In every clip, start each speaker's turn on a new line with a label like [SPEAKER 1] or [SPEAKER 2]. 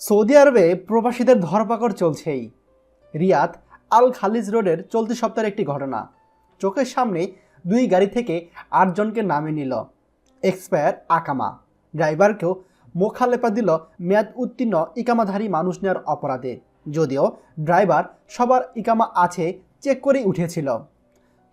[SPEAKER 1] Saudi আরবে প্রবাসীদের ধরপাকড় চলছেই। রিয়াদ আল খালিজ রোডের চলতি সপ্তাহের একটি ঘটনা। চোখের সামনে দুই গাড়ি থেকে আটজনকে নামিয়ে নিল। এক্সপায়ার আকামা। ড্রাইভারকেও মোখালেপা দিল মেয়াদ উত্তীর্ণ ইকামাধারী মানুষ নেওয়ার অপরাধে। যদিও ড্রাইভার সবার ইকামা আছে চেক করেই উঠেছিল।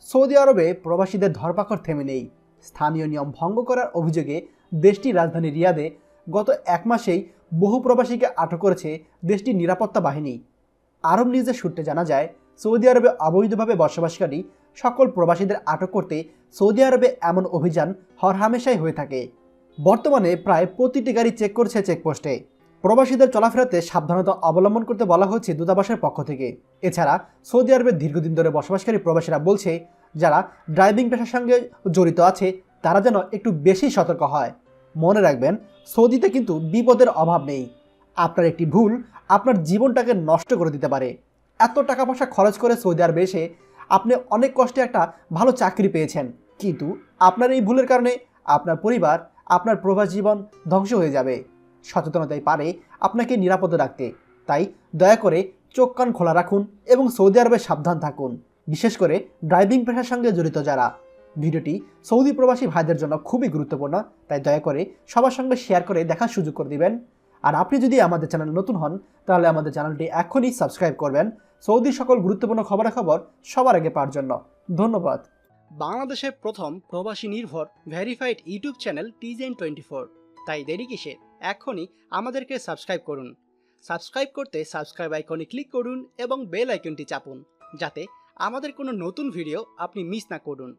[SPEAKER 1] সৌদি আরবে প্রবাসীদের ধরপাকড় থেমে নেই। স্থানীয় নিয়ম ভঙ্গ করার অভিযোগে দেশটির রাজধানী রিয়াদে গত এক মাসেই বহু প্রবাসীকে আটক করেছে দেশটির নিরাপত্তা বাহিনী। আরব নিউজের সূত্রে জানা যায়, সৌদি আরবে অবৈধভাবে বসবাসকারী সকল প্রবাসীদের আটক করতে সৌদি আরবে এমন অভিযান হরহামেশাই হয়ে থাকে। বর্তমানে প্রায় প্রতিটি গাড়ি চেক করছে চেকপোস্টে। প্রবাসীদের চলাফেরাতে সাবধানতা অবলম্বন করতে বলা হচ্ছে দূতাবাসের পক্ষ থেকে। এছাড়া, সৌদি আরবে দীর্ঘদিন ধরে বসবাসকারী প্রবাসীরা বলছে, যারা ড্রাইভিং পেশার সঙ্গে জড়িত আছে, তারা যেন একটু বেশি সতর্ক হয়। মনে রাখবেন, সৌদিতে কিন্তু বিপদের অভাব নেই। আপনার একটি ভুল আপনার জীবনটাকে নষ্ট করে দিতে পারে। এত টাকা পয়সা খরচ করে সৌদি আরবে এসে আপনি অনেক কষ্টে একটা ভালো চাকরি পেয়েছেন। কিন্তু আপনার এই ভুলের কারণে আপনার পরিবার, আপনার প্রবাস জীবন ধ্বংস হয়ে যাবে। সচেতনতাই পারে আপনাকে নিরাপদে রাখতে। তাই দয়া করে চোখ কান খোলা রাখুন এবং সৌদি আরবে সাবধান থাকুন। বিশেষ করে ড্রাইভিং পেশার সঙ্গে জড়িত যারা ভিডিওটি সৌদি প্রবাসী ভাইদের জন্য খুবই গুরুত্বপূর্ণ, তাই দয়া করে সবার সঙ্গে শেয়ার করে দেখার সুযোগ করে দিবেন। আর আপনি যদি আমাদের চ্যানেল নতুন হন, তাহলে আমাদের চ্যানেলটি এখনই সাবস্ক্রাইব করবেন। সৌদির সকল গুরুত্বপূর্ণ খবরাখবর সবার আগে পাওয়ার জন্য। ধন্যবাদ।
[SPEAKER 2] বাংলাদেশের প্রথম প্রবাসী নির্ভর ভেরিফাইড ইউটিউব চ্যানেল টিজেন টোয়েন্টি ফোর তাই দেরি কিসে? এখনই আমাদেরকে সাবস্ক্রাইব করুন। সাবস্ক্রাইব করতে সাবস্ক্রাইব আইকনে ক্লিক করুন এবং বেল আইকনটি চাপুন, যাতে আমাদের কোনো নতুন ভিডিও আপনি মিস না করুন।